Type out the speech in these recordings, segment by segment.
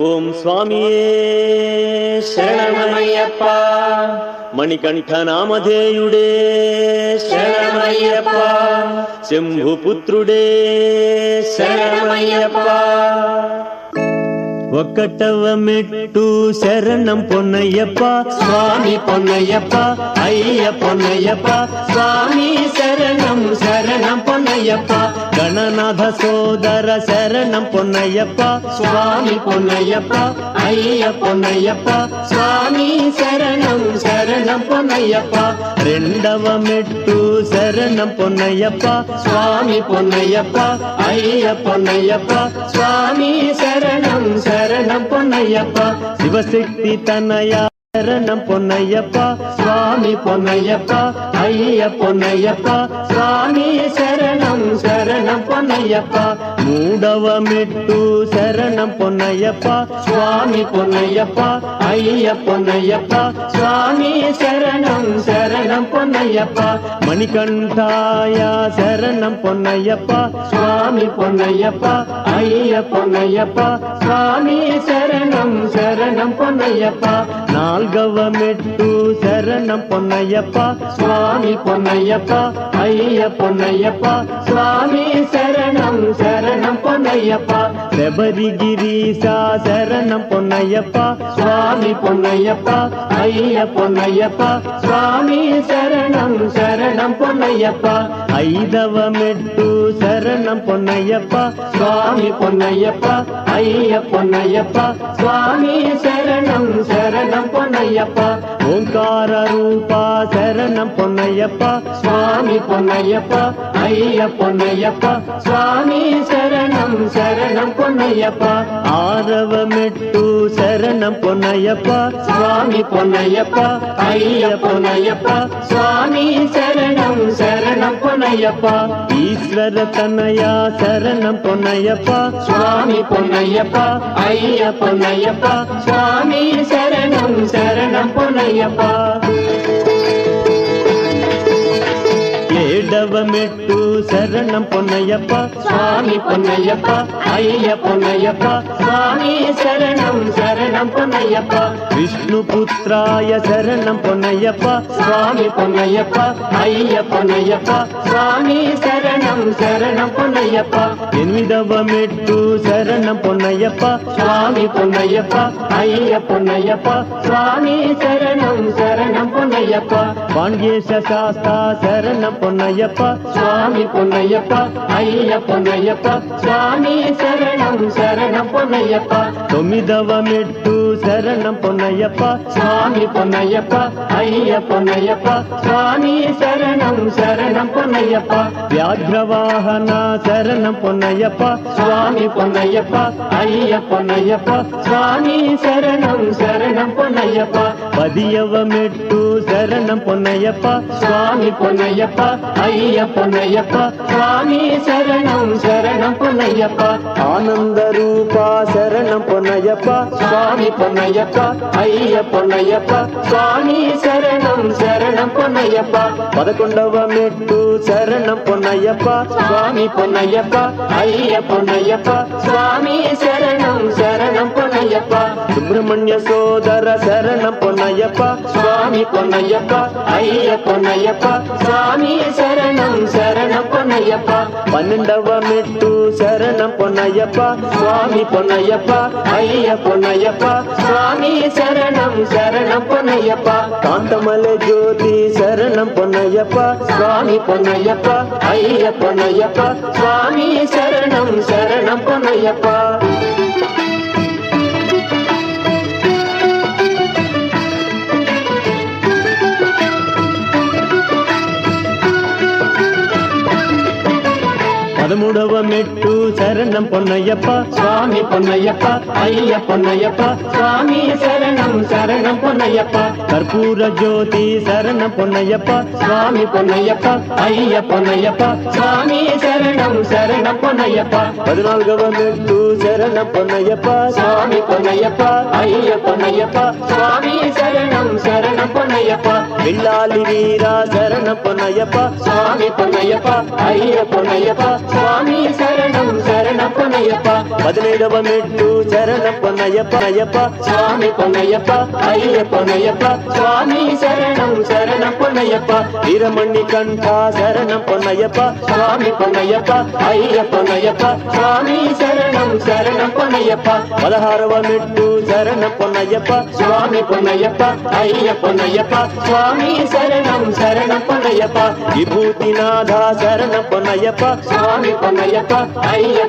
ஓம் சுவாமியே சரணமையப்பா மணிகண்ட நாமதேயுடே శరణమయ్యప్ప శంభుపుత్రుడే శరణమయ్యప్ప ఒక్కటవ మెట్టు శరణం పొన్నయ్యప్ప స్వామి పొన్నయ్యప్ప అయ్య పొన్నయ్యప్ప స్వామి శరణం பொன்னையப்பா. கணநாத சோதர சரணம் பொன்னையப்பா. சுவாமி பொன்னையப்பா. ஐய பொன்னையப்பா. சுவாமி சரணம் சரணம் பொன்னையப்பா. ரெண்டவ மெட்டு சரணம் பொன்னையப்பா. சுவாமி பொன்னையப்பா. ஐய பொன்னையப்பா. சுவாமி சரணம் சரணம் பொன்னையப்பா. சிவசக்தி தன்னையா சரணம் பொன்னையப்பா சுவாமி பொன்னையப்பா ஐய பொன்னையப்பா சுவாமி சரணம் சரணம் பொன்னையப்பா. மூடவமிட்டு சரணம் பொன்னையப்பா சுவாமி பொன்னையப்பா ஐய பொன்னையப்பா சுவாமி சரணம் சரணம் பொன்னையப்பா. மணிகண்டாயா சரணம் பொன்னையப்பா சுவாமி பொன்னையப்பா ஐய பொன்னையப்பா சுவாமி சரணம் சரணம் பொன்னையப்பா. நாள் పొన్నయ్యప్ప నాల్గవ మెట్టు శరణం పొన్నయ్యప్ప స్వామి పొన్నయ్యప్ప అయ్య పొన్నయ్యప్ప స్వామి శరణం శరణం పొన్నయ్యప్ప శబరిగిరీశ శరణం பொன்னையப்பா சுவாமி பொன்னையப்பா ஐய பொன்னையப்பா சுவாமி சரணம் சரணம் பொன்னையப்பா. ஐதவமிட்டு சரணம் பொன்னையப்பா சுவாமி பொன்னையப்பா ஐய பொன்னையப்பா சுவாமி சரணம் சரணம் பொன்னையப்பா. ஓங்கார ரூபா சரணம் பொன்னையப்பா சுவாமி பொன்னையப்பா ஐய பொன்னையப்பா சுவாமி சரணம் சரணம் பொன்னையப்பா. ஆரவமிட்டு சரணம் பொன்னையப்பா சுவாமி பொன்னையப்பா ஐய பொன்னையப்பா சுவாமி சரணம் சரணம் பொன்னையப்பா. ஈஸ்வர தன்னையா சரணம் பொன்னையப்பா சுவாமி பொன்னையப்பா ஐய பொன்னையப்பா சுவாமி சரணம் சரணம் பொன்னையப்பா. தவமிட்டு சரணம் பொன்னையப்பா. சுவாமி பொன்னையப்பா ஐய பொன்னையப்பா. சுவாமி சரணம் சரணம் பொன்னையப்பா. விஷ்ணு புத்திராய சரணம் பொன்னையப்பா. சுவாமி பொன்னையப்பா ஐய பொன்னையப்பா. சுவாமி சரணம் சரணம் பொன்னையப்பா. என் தவமிட்டு சரணம் பொன்னையப்பா. சுவாமி பொன்னையப்பா ஐய பொன்னையப்பா. சுவாமி சரணம் சரணம் శరణం శరణం పొన్నయ్యప్ప. పాండ్యేశ శాస్త శరణం పొన్నయ్యప్ప. స్వామి పొన్నయ్యప్ప అయ్య పొన్నయ్యప్ప. స్వామి శరణం శరణం పొన్నయ్యప్ప. తొమ్మిదవ మెట్టు శరణం పొన్నయ్యప్ప. స్వామి పొన్నయ్యప్ప అయ్య పొన్నయ్యప్ప. స్వామి శరణం శరణం పొన్నయ్యప్ప. వ్యాఘ్రవాహన శరణం పొన్నయ్యప్ప. స్వామి పొన్నయ్యప్ప అయ్య పొన్నయ్యప్ప. స్వామి శరణం శరణం పొన్నయ్యప్ప. பதியவ மெட்டு சரணம் பொன்னையப்பா சுவாமி பொன்னையப்பா ஐய பொன்னையப்பா சுவாமி சரணம் சரணம் பொன்னையப்பா. ஆனந்த ரூபா சரணம் பொன்னையப்பா சுவாமி பொன்னையப்பா ஐய பொன்னையப்பா சுவாமி சரணம் శరణం పొన్నయ్యప్ప పదకొండవ మెట్టు శరణం పొన్నయ్యప్ప స్వామి పొన్నయ్యప్ప అయ్య పొన్నయ్యప్ప స్వామి శరణం శరణం పొన్నయ్యప్ప సుబ్రహ్మణ్య సోదర శరణం పొన్నయ్యప్ప స్వామి పొన్నయ్యప్ప అయ్య పొన్నయ్యప్ప స్వామి శరణం శరణం పొన్నయ్యప్ప పన్నెండవ మెట్టు శరణం పొన్నయ్యప్ప స్వామి పొన్నయ్యప్ప అయ్య పొన్నయ్యప్ప స్వామి శరణం శరణం పొన్నయ్యప్ప కాంతమల జ్యోతి சரணம் பொன்னையப்பா சுவாமி பொன்னையப்பா ஐயப்பனையப்பா சுவாமி சரணம் சரணம் பொன்னையப்பா. பதமுடவ மெட்டு சரணம் பொன்னையப்பா சுவாமி பொன்னையப்பா ஐய பொன்னையப்பா சுவாமி சரணம் பொன்னையப்பா. கற்பூர ஜோதி சரணம் பொன்னையப்பா. சுவாமி பொன்னையப்பா ஐய பொன்னையப்பா. சுவாமி சரணம் சரணம் பொன்னையப்பா. பதினாலு கவர்மெண்ட் சரணம் பொன்னையப்பா. சுவாமி பொன்னையப்பா ஐய பொன்னையப்பா. சுவாமி சரணம் சரணம் பொன்னையப்பா. வில்லாலி வீரா சரணம் பொன்னையப்பா. சுவாமி பொன்னையப்பா ஐய பொன்னையப்பா. சுவாமி சரணம் சரணம் பொன்னையப்பா. பதினேழு மெட்டு சரணம் பொன்னையப்பா. ஐயப்பா சுவாமி பொன்னையப்பா. ஐய பொன்னையப்பா சுவாமி சரணம் சரணம் பொன்னையப்பா. வீரமணி கண்டா சரணம் பொன்னையப்பா. சுவாமி பொன்னையப்பா ஐய பொன்னையப்பா. சுவாமி சரணம் சரணம் பொன்னையப்பா. பலகாரவ சரணம் பொன்னையப்பா. சுவாமி பொன்னையப்பா ஐய பொன்னையப்பா. சுவாமி சரணம் சரணம் பொன்னையப்பா. விபூதிநாதா சரணம் பொன்னையப்பா. சுவாமி பொன்னையப்பா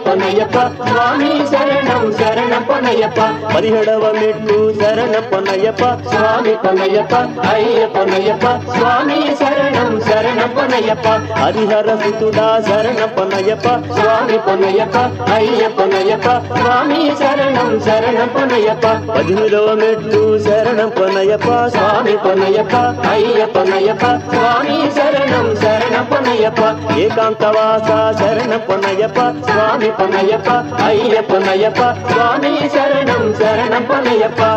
பொன்னையப்பா. சுவாமி சரணம் சரணம் பொன்னையப்பா பதிகடவ மெட்டு சரணம் பொன்னையப்பா சுவாமி பொன்னையப்பா ஐய பொன்னையப்பா சுவாமி சரணம் சரணம் பொன்னையப்பா ஹரிஹர சுத்துடா சரணம் பொன்னையப்பா சுவாமி பொன்னையப்பா ஐய பொன்னையப்பா சுவாமி சரணம் சரணம் பொன்னையப்பா பதினேழవ மெட்டு சரணம் பொன்னையப்பா சுவாமி பொன்னையப்பா ஐய பொன்னையப்பா சுவாமி சரணம் சரணம் பொன்னையப்பா ஏகாந்தவாசா சரணம் பொன்னையப்பா